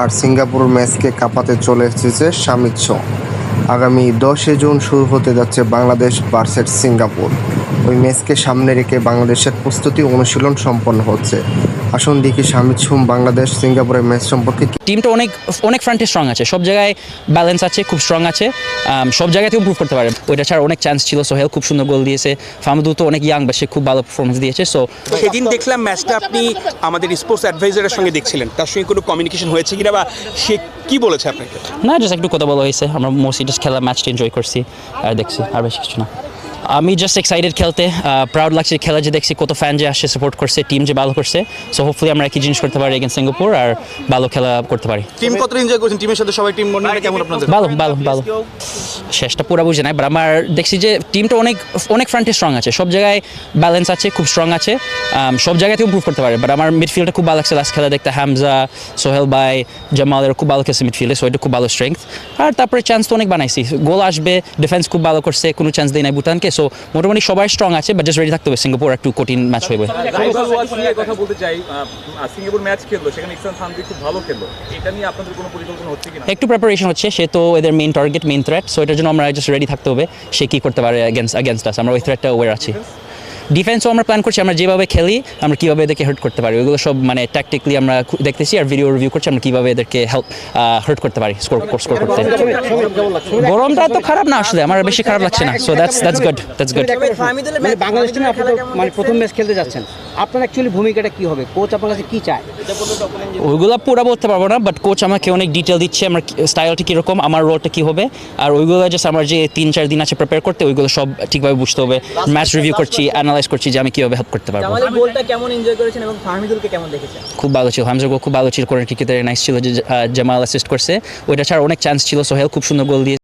আর Singapore ম্যাচকে কাঁপাতে চলে এসেছে সামিত show. আগামী দশে জুন শুরু হতে যাচ্ছে বাংলাদেশ ভার্সেস সিঙ্গাপুর। ওই ম্যাচকে সামনে রেখে বাংলাদেশের প্রস্তুতি অনুশীলন সম্পন্ন হচ্ছে। আসুন দেখি সামিত সুম বাংলাদেশ সিঙ্গাপুরের ম্যাচ সম্পর্কে টিমটা অনেক অনেক ফ্রন্টে স্ট্রং আছে। সব জায়গায় ব্যালেন্স আছে খুব স্ট্রং আছে। সব জায়গাতে ইম্প্রুভ করতে পারে। ওইটা ছাড়া অনেক চান্স ছিল। সোহেল খুব সুন্দর গোল দিয়েছে। ফামদু তো অনেক ইয়াং বা সে খুব ভালো পারফরমেন্স দিয়েছে সো সেদিন দেখলাম ম্যাচটা আপনি আমাদের স্পোর্টস অ্যাডভাইজারের সঙ্গে দেখছিলেন। তার সঙ্গে কোনো কমিউনিকেশন হয়েছে কিনা বা সে কি বলেছে আপনাকে? না জাস্ট একটু কথা বলা হয়েছে। আমরা মোস্টলি জাস্ট খেলা ম্যাচটা এনজয় করছি। আর দেখছি আর বেশি কিছু না। আমি জাস্ট এক্সাইটেড খেলতে প্রাউড লাগছে খেলা যে দেখছি কত ফ্যান যে আসছে সাপোর্ট করছে টিম যে ভালো করছে। সো হোপফুলি আমরা একই জিনিস করতে পারি এগেন সিঙ্গাপুর আর ভালো খেলা করতে পারি। টিম কত এনজয় করছেন? টিমের সাথে সবাই টিম মনে কেমন আপনাদের? ভালো ভালো ভালো। শেষটা পুরো বুঝে নাই বাট আমার দেখছি যে টিমটা অনেক অনেক ফ্রন্টে স্ট্রং আছে। সব জায়গায় ব্যালেন্স আছে খুব স্ট্রং আছে। সব জায়গাতে ইম্প্রুভ করতে পারে বাট আমার মিডফিল্ডটা খুব ভালো লাগছে। লাস্ট খেলা দেখতে হামজা সোহেল বাই জামাল এরা খুব ভালো খেলছে মিডফিল্ডে সো এটা খুব ভালো স্ট্রেংথ আর তারপরে চান্স তো অনেক বানাইছি। গোল আসবে ডিফেন্স খুব ভালো করছে কোনো চান্স দেয় নাই। ভুটানকে সো মোটামুটি সবাই স্ট্রং আছে বাট জাস্ট রেডি থাকতে হবে সিঙ্গাপুর একটু কঠিন ম্যাচ নিয়ে কথা বলতে চাই সিঙ্গাপুর ম্যাচ খেললো সেখানে ইকসান সান্দি খুব ভালো খেললো। এটা নিয়ে আপনাদের কোনো পরিকল্পনা হচ্ছে কিনা? একটু প্রিপারেশন হচ্ছে সে তো এদের main target main threat so এটার জন্য আমরা জাস্ট রেডি থাকতে হবে সে কি করতে পারে অ্যাগেন্স্ট অ্যাগেন্স্ট আস আমরা ওই থ্রেটটা ওয়ার আছি। ডিফেন্সও আমরা প্ল্যান করছি আমরা যেভাবে খেলি আমরা কীভাবে এদেরকে হার্ট করতে পারি। ওইগুলো সব মানে ট্যাকটিক্যালি আমরা দেখতেছি আর ভিডিও রিভিউ করছি আমরা কীভাবে এদেরকে হেল্প হার্ট করতে পারি স্কোর স্কোর করতে। গরমটা তো খারাপ না আসলে আমার বেশি খারাপ লাগছে না। So that's that's good that's good মানে বাংলাদেশ টিমে আপনি মানে প্রথম ম্যাচ খেলতে যাচ্ছেন। আপনার অ্যাকচুয়ালি ভূমিকাটা কি হবে? কোচ আপনার কাছে কি চায়? ওইগুলো পুরো বলতে পারব না বাট কোচ আমাকে অনেক ডিটেল দিচ্ছে আমার স্টাইলটা কীরকম আমার রোলটা কী হবে। আর ওইগুলো জাস্ট আমার যে তিন চার দিন আছে প্রিপেয়ার করতে ওইগুলো সব ঠিকভাবে বুঝতে হবে। ম্যাচ রিভিউ করছি অ্যানালাইজ করছি যে আমি কীভাবে হেল্প করতে পারব। গোলটা কেমন এনজয় করেছেন এবং ফাহমিদুলকে কেমন দেখেছেন? খুব ভালো ছিল। হামজা খুব ভালো ছিল। ক্রিকেটের। নাইস ছিল যে জামাল অ্যাসিস্ট করছে। ওইটা ছাড়া অনেক চান্স ছিল। সোহেল খুব সুন্দর গোল দিয়ে